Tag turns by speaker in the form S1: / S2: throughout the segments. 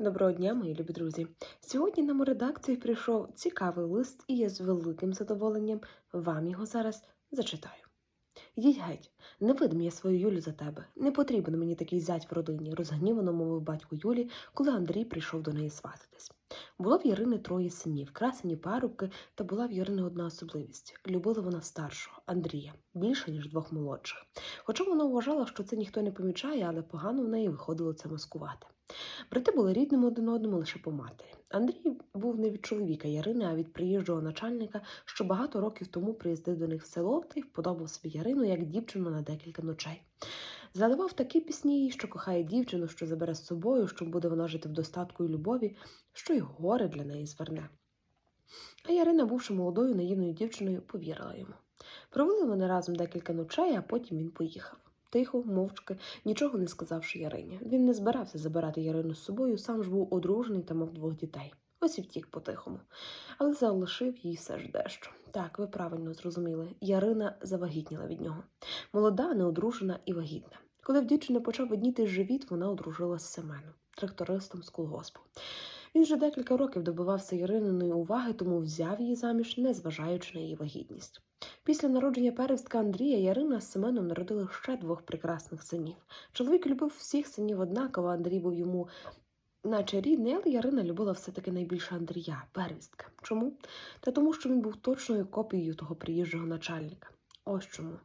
S1: Доброго дня, мої любі друзі. Сьогодні нам у редакцію прийшов цікавий лист, і я з великим задоволенням вам його зараз зачитаю. Йдіть геть, не видам я свою Юлю за тебе. Не потрібен мені такий зять в родині, розгнівано мовив батько Юлі, коли Андрій прийшов до неї свататись. Було в Ярини троє синів, красені парубки, та була в Ярини одна особливість. Любила вона старшого Андрія більше, ніж двох молодших. Хоча вона вважала, що це ніхто не помічає, але погано в неї виходило це маскувати. Брати були рідними один одному лише по матері. Андрій був не від чоловіка Ярини, а від приїжджого начальника, що багато років тому приїздив до них в село та й вподобав собі Ярину як дівчину на декілька ночей. Заливав такі пісні, що кохає дівчину, що забере з собою, що буде вона жити в достатку і любові, що й горе для неї зверне. А Ярина, бувши молодою наївною дівчиною, повірила йому. Провели вони разом декілька ночей, а потім він поїхав. Тихо, мовчки, нічого не сказавши Ярині. Він не збирався забирати Ярину з собою, сам ж був одружений та мав двох дітей. Ось і втік по-тихому. Але залишив їй все ж дещо. Так, ви правильно зрозуміли. Ярина завагітніла від нього. Молода, неодружена і вагітна. Коли в дівчини почав видніти живіт, вона одружилася з Семеном, трактористом з колгоспу. Він вже декілька років добивався Ярининої уваги, тому взяв її заміж, незважаючи на її вагітність. Після народження первістка Андрія Ярина з Семеном народили ще двох прекрасних синів. Чоловік любив всіх синів однаково, Андрій був йому наче рідний, але Ярина любила все-таки найбільше Андрія, первістка. Чому? Та тому, що він був точною копією того приїжджого начальника. Ось чому.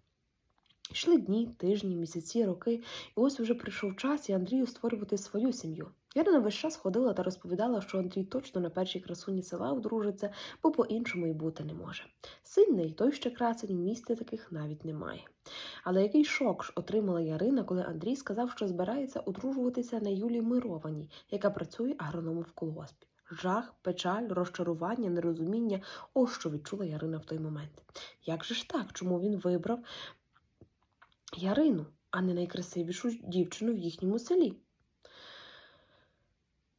S1: Йшли дні, тижні, місяці, роки, і ось уже прийшов час і Андрію створювати свою сім'ю. Ярина весь час ходила та розповідала, що Андрій точно на першій красуні села одружиться, бо по-іншому й бути не може. Сильний той ще красень, місця таких навіть немає. Але який шок ж отримала Ярина, коли Андрій сказав, що збирається одружуватися на Юлії Мированій, яка працює агрономом в колгоспі. Жах, печаль, розчарування, нерозуміння ось що відчула Ярина в той момент. Як же ж так? Чому він вибрав Ярину, а не найкрасивішу дівчину в їхньому селі?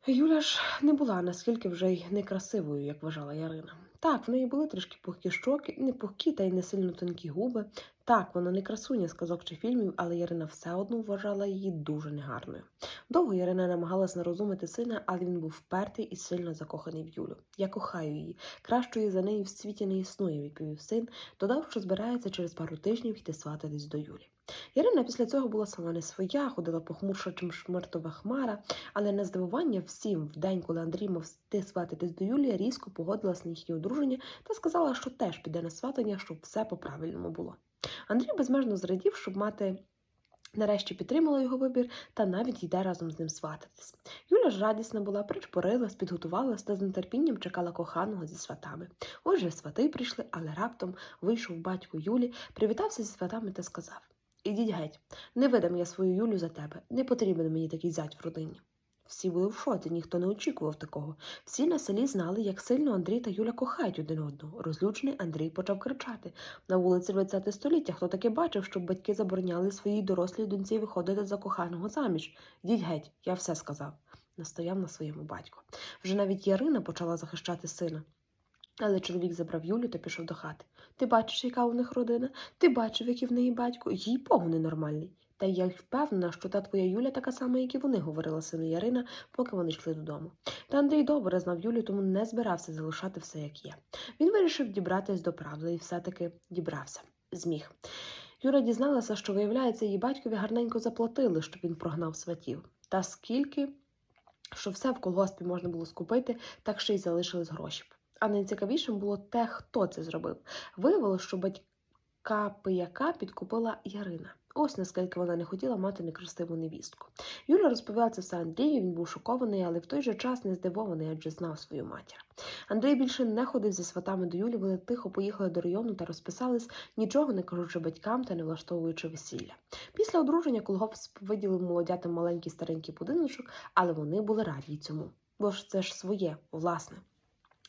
S1: Юля ж не була наскільки вже й некрасивою, як вважала Ярина. Так, в неї були трішки пухкі щоки, не пухкі та й не сильно тонкі губи. Так, вона не красуня з казок чи фільмів, але Ярина все одно вважала її дуже негарною. Довго Ярина намагалась нарозумити сина, але він був впертий і сильно закоханий в Юлю. Я кохаю її. Кращої за неї в світі не існує, відповів син, додав, що збирається через пару тижнів йти свататись до Юлі. Ярина після цього була сама не своя, ходила похмурша, чим шмартова хмара, але на здивування всім в день, коли Андрій мав йти свататись до Юлії, різко погодилась на їхнє одруження та сказала, що теж піде на сватання, щоб все по-правильному було. Андрій безмежно зрадів, щоб мати. Нарешті підтримала його вибір та навіть йде разом з ним свататись. Юля ж радісна була, причпорилась, підготувалась та з нетерпінням чекала коханого зі сватами. Отже, свати прийшли, але раптом вийшов батько Юлі, привітався зі сватами та сказав Ідіть геть, не видам я свою Юлю за тебе, не потрібен мені такий зять в родині. Всі були в шоці, ніхто не очікував такого. Всі на селі знали, як сильно Андрій та Юля кохають один одного. Розлючений Андрій почав кричати. На вулиці 20 століття хто таки бачив, щоб батьки забороняли своїй дорослій доньці виходити за коханого заміж. Йдіть геть, я все сказав, настояв на своєму батьку. Вже навіть Ярина почала захищати сина. Але чоловік забрав Юлю та пішов до хати. Ти бачиш, яка у них родина? Ти бачив, який в неї батько, їй богу ненормальний. Та я впевнена, що та твоя Юля така сама, як і вони, говорила сину Ярина, поки вони йшли додому. Та Андрій добре знав Юлю, тому не збирався залишати все, як є. Він вирішив дібратись до правди і все-таки дібрався. Зміг. Юра дізналася, що, виявляється, її батькові гарненько заплатили, щоб він прогнав сватів. Та скільки, що все в колгоспі можна було скупити, так ще й залишились гроші. А найцікавішим було те, хто це зробив. Виявилося, що батька пияка підкупила Ярина. Ось наскільки вона не хотіла мати некрасиву невістку. Юля розповіла це все Андрію, він був шокований, але в той же час не здивований, адже знав свою матір. Андрій більше не ходив зі сватами до Юлі, вони тихо поїхали до району та розписались, нічого не кажучи батькам та не влаштовуючи весілля. Після одруження колгосп виділив молодятам маленький старенький будиночок, але вони були раді цьому. Бо ж це ж своє, власне.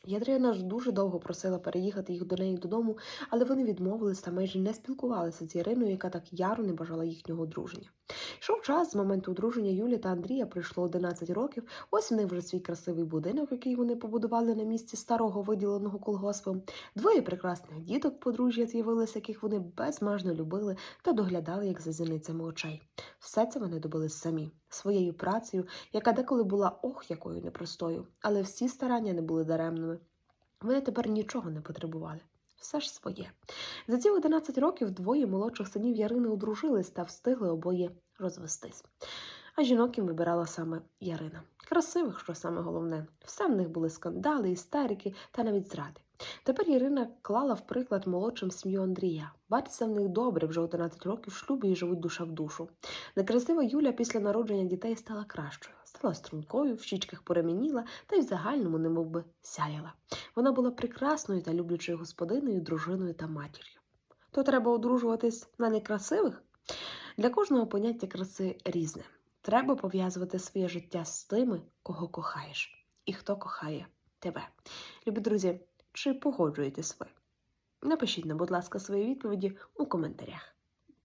S1: Ядріна ж дуже довго просила переїхати їх до неї додому, але вони відмовились та майже не спілкувалися з Іриною, яка так яро не бажала їхнього одруження. Йшов час з моменту одруження Юлі та Андрія пройшло 11 років. Ось вони вже свій красивий будинок, який вони побудували на місці старого виділеного колгоспом. Двоє прекрасних діток подружжя з'явилися, яких вони безмежно любили та доглядали як за зіницями очей. Все це вони добили самі своєю працею, яка деколи була ох якою непростою, але всі старання не були даремними. Вони тепер нічого не потребували. Все ж своє. За ці 11 років двоє молодших синів Ярини одружились та встигли обоє розвестись. А жінок їм вибирала саме Ярина. Красивих, що саме головне. Все в них були скандали, істерики та навіть зради. Тепер Ярина клала в приклад молодшим сім'ю Андрія. Бачиться в них добре, вже 11 років шлюбі і живуть душа в душу. Некрасива Юля після народження дітей стала кращою, стала стрункою, в щічках поремініла та й в загальному немов би сяяла. Вона була прекрасною та люблячою господиною, дружиною та матір'ю. То треба одружуватись на некрасивих? Для кожного поняття краси різне. Треба пов'язувати своє життя з тими, кого кохаєш, і хто кохає тебе. Любі друзі, чи погоджуєтесь ви? Напишіть нам, будь ласка, свої відповіді у коментарях.